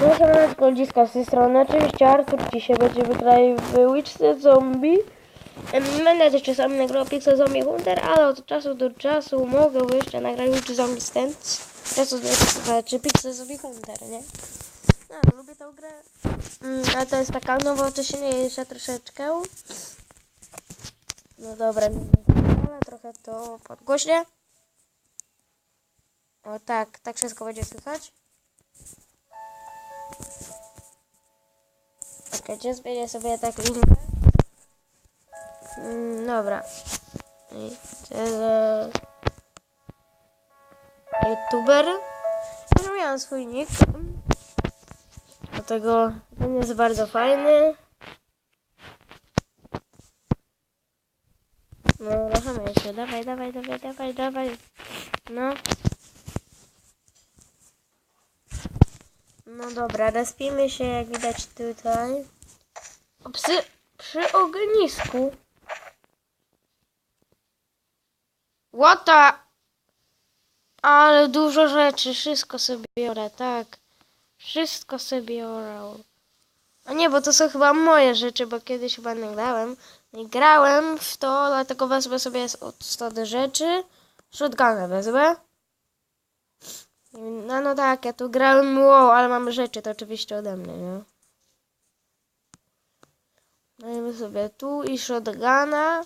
No siemaneczko, dziska z tej strony. Oczywiście Artur dzisiaj będziemy tutaj w Witchce Zombie. Będę też czasami nagrał Pixel Zombie Hunter, ale od czasu do czasu mogę jeszcze nagrać Witch Zombie Stand. Czasu do czasu, czy Pixel Zombie Hunter, nie? No, lubię tę grę. Mm, ale to jest taka nowocześniejsza troszeczkę. No dobra, ale trochę to podgłośnie. O tak, tak wszystko będzie słychać. Czekajcie, zmienię sobie tak linię. Mm, dobra. I tyle. YouTuber. Zmieniłam swój nick. Dlatego ten jest bardzo fajny. No, ruchamy się. Dawaj, dawaj, dawaj, dawaj, dawaj. No. No dobra, respimy się jak widać tutaj. Psy przy ognisku. Łota! Ale dużo rzeczy, wszystko sobie biorę, tak. Wszystko sobie biorę. A nie, bo to są chyba moje rzeczy, bo kiedyś chyba nagrałem. Nie grałem w to, dlatego wezmę sobie od stody rzeczy. Shotgunę wezmę. No, no tak, ja tu grałem wow, ale mamy rzeczy, to oczywiście ode mnie, nie? Dajemy sobie tu i shotguna.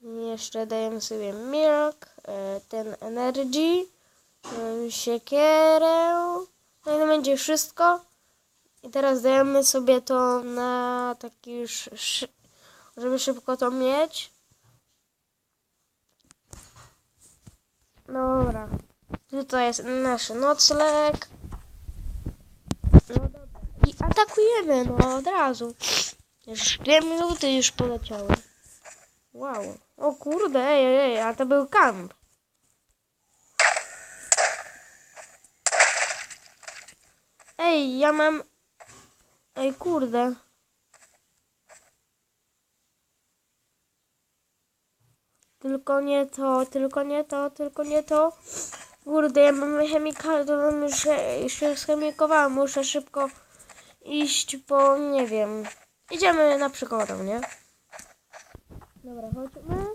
Jeszcze dajemy sobie milk, e, ten energy, e, siekierę. No i to będzie wszystko. I teraz dajemy sobie to na taki już, żeby szybko to mieć. Dobra. Tutaj jest nasz nocleg. No dobra. I atakujemy, no od razu. Już dwie minuty już poleciały. Wow. O kurde, ej, ej, a to był kamp. Ej, ja mam... Ej, kurde. Tylko nie to, tylko nie to, tylko nie to. Kurde, ja mam chemikal, to już się schemikowałam. Muszę szybko iść po, nie wiem. Idziemy na przygodę, nie? Dobra, chodźmy.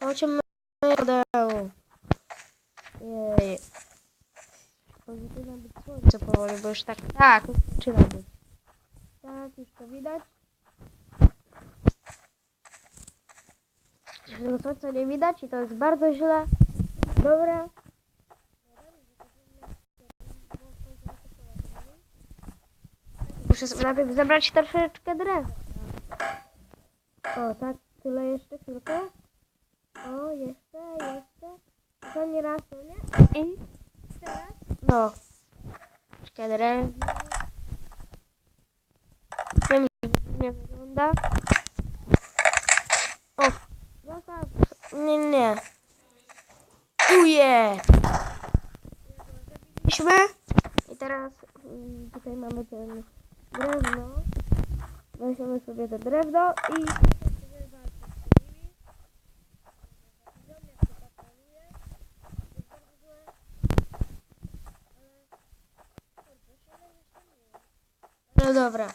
Chodźmy. Podeł. Jej. Powinno być słońce powoli, bo już tak, tak, zaczyna być. Tak, już to widać. To co nie widać i to jest bardzo źle. Dobra. Muszę najpierw zebrać troszeczkę drewna. O, tak, tyle jeszcze chwilkę. O, jeszcze, jeszcze. To nie raz, to nie? I teraz? No. Troszkę drewna. Mi nie wygląda. O, zostaw. Nie, nie. Uje! Zabiliśmy. I teraz mm, tutaj mamy ten drewno. Weźmiemy sobie to drewno i... No dobra.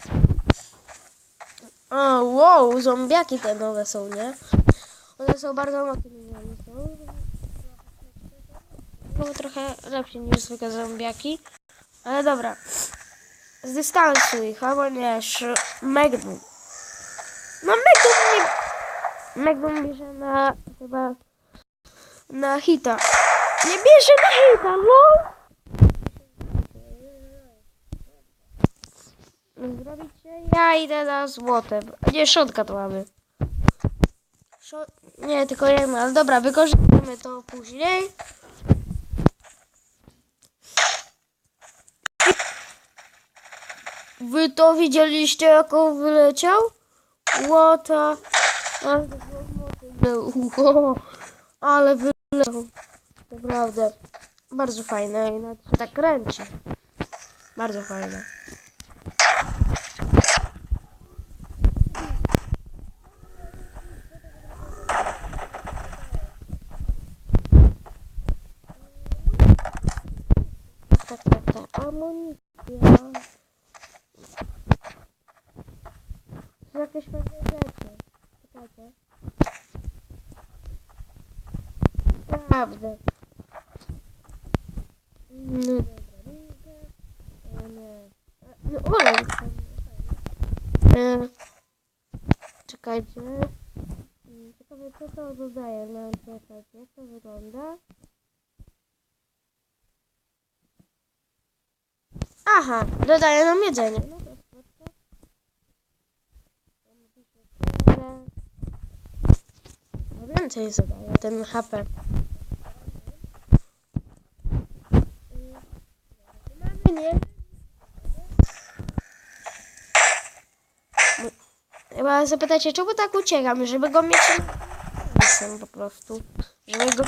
O, wow, zombiaki te nowe są, nie? One są bardzo mocne. są. Trochę lepsze niż zwykłe zombiaki. Ale dobra. Z dystansu ich, albo nie. Magnum. No Magnum nie... Magnum bierze na... chyba... Na hita. Nie bierze na hita, no! Zrobicie? Ja idę na złotem. Nie, szotka to mamy. Szot... Nie, tylko jedno, ale dobra, wykorzystamy to później. Wy to widzieliście, jak on wyleciał? Łota. Ale wyleciał. Naprawdę. Bardzo fajne i nawet się tak kręci. Bardzo fajne. Tak ta amunicja. To jakieś pewne rzeczy. Czekajcie. Naprawdę. No dobra, nie. nie. No, olej. E, Czekajcie. Ciekawe co to dodaje na przykład, jak to wygląda. Aha, dodaje nam jedzenie. No to spoko. No Więcej zadaje ten HP. Mamy nie. Zapytacie, czemu tak uciekam, żeby go mieć Jestem po prostu. Żeby go...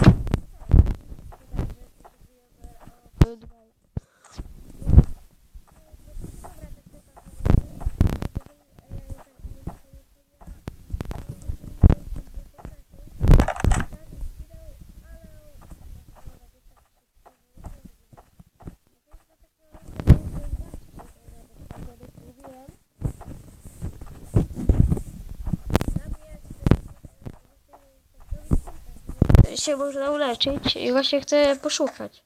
się można uleczyć i właśnie chcę poszukać.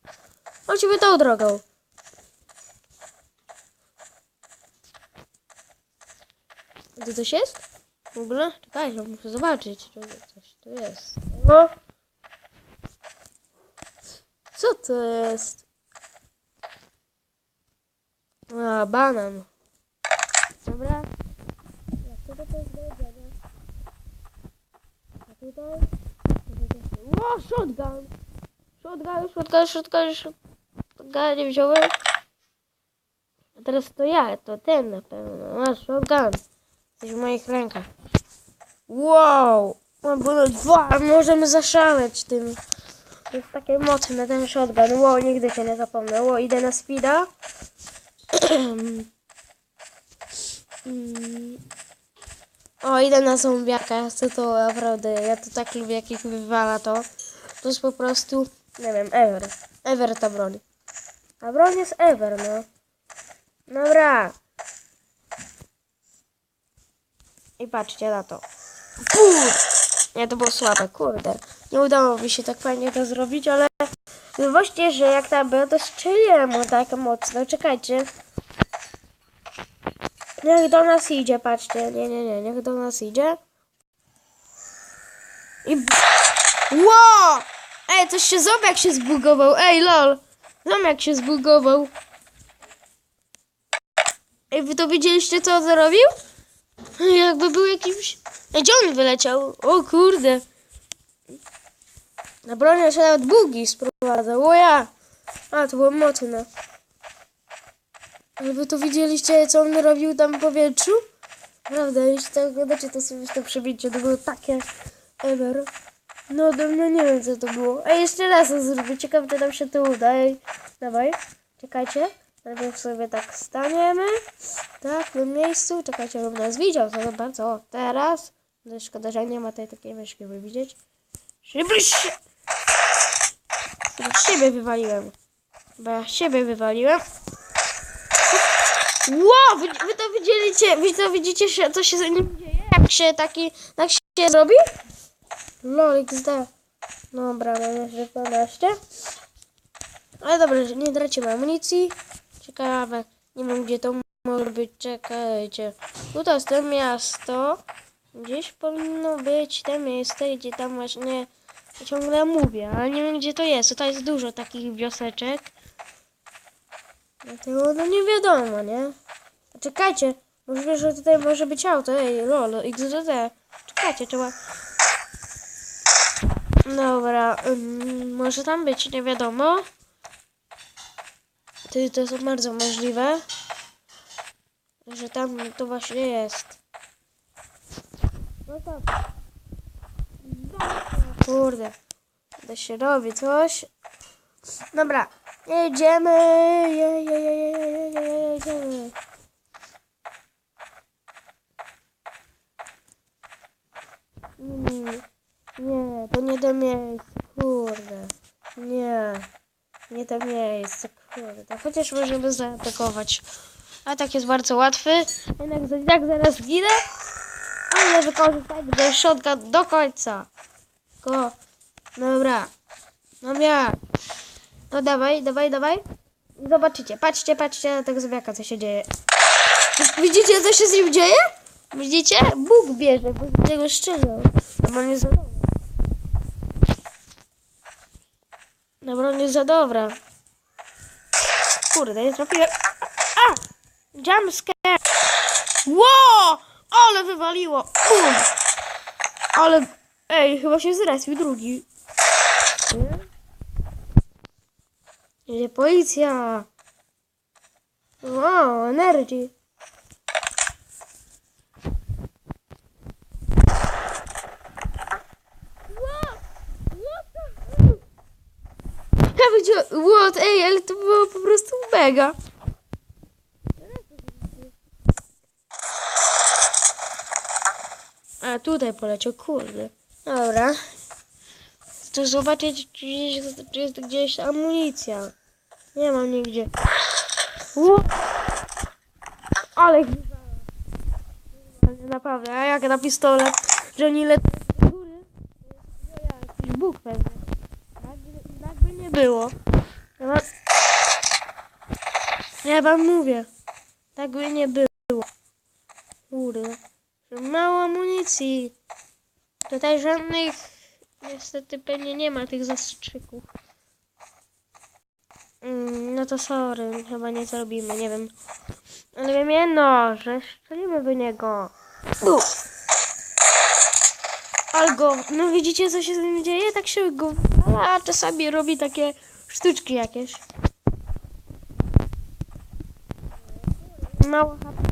Chodźmy tą drogą. Tu coś jest? W ogóle? Czekaj, no muszę zobaczyć, czy coś tu jest. No. Co to jest? A, banan. Dobra. Jak to to jest do jedzenia? A tutaj? O, shotgun! Shotgun, shotgun, shotgun, shotgun, nie wziąłem. A teraz to ja, to ten na pewno. Masz shotgun. Jesteś w moich rękach. Wow! Mam ponad dwa, możemy zaszaleć tym. Jest takie mocne ten shotgun. Wow, nigdy się nie zapomnę. Wow, idę na speeda. O, idę na zombiaka, chcę to naprawdę, ja to tak lubię, jak ich wywala to. To jest po prostu, nie wiem, ever. Ever ta broń. A broń jest ever, no. Dobra. I patrzcie na to. Puh! Nie, to było słabe, kurde. Nie udało mi się tak fajnie to zrobić, ale... No właśnie, że jak tam było, to strzeliłem mu tak mocno. Czekajcie. Niech do nas idzie, patrzcie. Nie, nie, nie, niech do nas idzie. I... Ło! Ej, coś się zombiak się zbugował. Ej, lol. Zombiak się zbugował. Ej, wy to widzieliście, co on zrobił? Jakby był jakimś... Ej, gdzie on wyleciał? O kurde. Na bronię się nawet bugi sprowadzał. O ja. A, to było mocne. Ale wy to widzieliście, co on robił tam w powietrzu? Prawda, jeśli tak oglądacie, to sobie to przebicie. To było takie ever. No, mnie nie wiem, co to było. Ej, jeszcze raz to zrobię. Ciekawe, czy nam się to uda. Ej, dawaj. Czekajcie. Najpierw sobie tak staniemy. Tak, w miejscu. Czekajcie, bym nas widział. To bardzo. O, teraz. No, szkoda, że nie ma tej takiej myszki, by widzieć. Żeby się... Siebie wywaliłem. Bo ja siebie wywaliłem. Wow, wy, wy to widzieliście, wy to widzicie, co się z nim dzieje? Jak się taki, tak się zrobi? Lol, XD. Dobra, mam jeszcze 12. Ale dobra, że nie tracimy amunicji. Ciekawe, nie wiem gdzie to może być, czekajcie. Tutaj jest to miasto. Gdzieś powinno być to miejsce, gdzie tam właśnie ciągle mówię, ale nie wiem gdzie to jest. Tutaj jest dużo takich wioseczek. Dlatego no nie wiadomo, nie? Czekajcie, możliwe, że tutaj może być auto. Ej, lol, XDD. Czekajcie, trzeba... Dobra, ym, może tam być, nie wiadomo. To, to jest bardzo możliwe, że tam to właśnie jest. No tak. Kurde, to się robi coś. Dobra, jedziemy. Je, je, je, je, je, je, je, jedziemy. Mm, Nie, to miejsce, kurde. Nie, nie to miejsce, Kurde, chociaż możemy zaatakować. Atak jest bardzo łatwy. Jednak tak zaraz ginę. Ale wykorzystać do środka do końca. Go. Dobra. Dobra. No dawaj, dawaj, dawaj. Zobaczycie, patrzcie, patrzcie na tego zombiaka, co się dzieje. Widzicie, co się z nim dzieje? Widzicie? Bóg bierze, bo z niego szczerze. Dobra, nie dobra. Nie za dobra. Kurde, nie trafiłem. A! Jumpscare! Ło! Ale wywaliło! Ale... Ej, chyba się zrespił drugi. Jedzie policja! Wow, energy! Ja widziałem, what, ej, ale to było mega. A tutaj poleciał, kurde. Dobra. Chcę zobaczyć, czy jest, czy jest gdzieś amunicja. Nie mam nigdzie. Ło! Ale. Naprawdę, a jak na pistolet, że oni lecą do góry, to jakiś Bóg pewnie. Tak, by- tak nie było. Ja wam mówię. Tak by nie było. Kurde. Mało amunicji. Tutaj żadnych... Niestety pewnie nie ma tych zastrzyków. Mm, no to sorry, chyba nie zrobimy, nie wiem. Ale wiem jedno, że strzelimy do niego. U. Algo, no widzicie co się z nim dzieje? Tak się go a czasami robi takie sztuczki jakieś. Mało HP.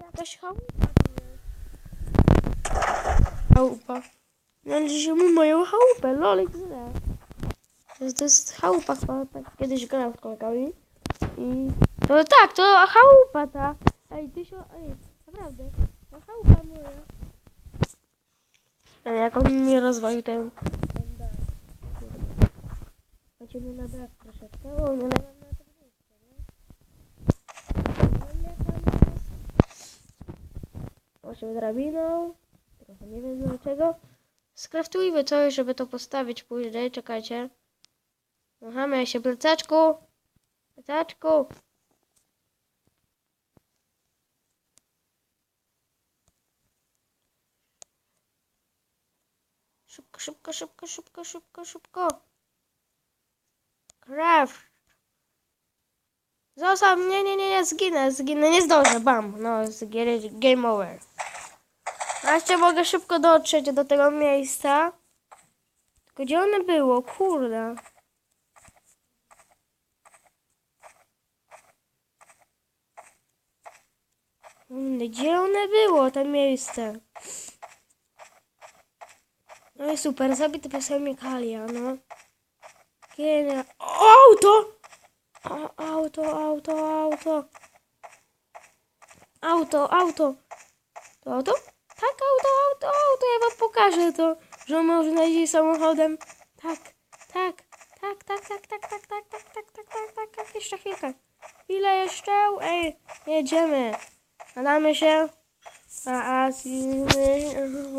Jakaś chałupa. Chałupa. Mu moją chałupę, lolek. To jest, chałupa chyba, tak kiedyś grałem z kolegami. I... No tak, to chałupa ta. Ej, ty się... Ej, naprawdę. Ej, jak on mi rozwalił ten... Chodzimy na dach troszeczkę. O, na na to miejsce, nie? Jest? Osiem drabiną. Trochę nie wiem dlaczego. Skraftujmy coś, żeby to postawić później. Czekajcie. Machamy się plecaczku. Plecaczku. Szybko, szybko, szybko, szybko, szybko. Craft. Zostaw, nie, nie, nie, nie, zginę, zginę, nie zdążę, bam, no, game over. A jeszcze mogę szybko dotrzeć do tego miejsca. Tylko gdzie one było. Kurde, Gdzie one było, to miejsce? No i super, zabity przez chemikalia, no. Genial. Auto! Auto, auto, auto. Auto, auto. To auto? Tak, auto, auto, auto. Ja wam pokażę to, że można jeździć samochodem. Tak, tak, tak, tak, tak, tak, tak, tak, tak, tak, tak, tak, tak, tak. Jeszcze chwilkę. Ile jeszcze? Ej, jedziemy. Nadamy się. A, a,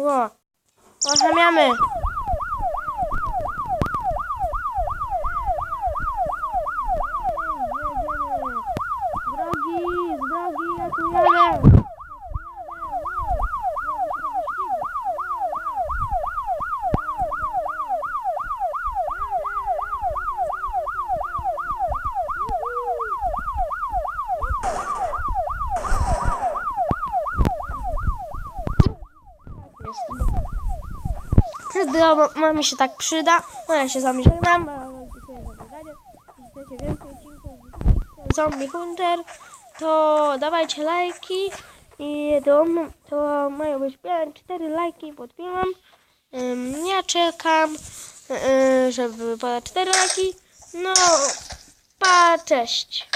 o. 我他喵的 Przyda, ma mi się tak przyda. No ja się z wami chcecie więcej odcinków Zombie Hunter, to dawajcie lajki. I to, to mają być 4 lajki pod filmem. Ja czekam, yy, żeby podać 4 lajki. No, pa, cześć.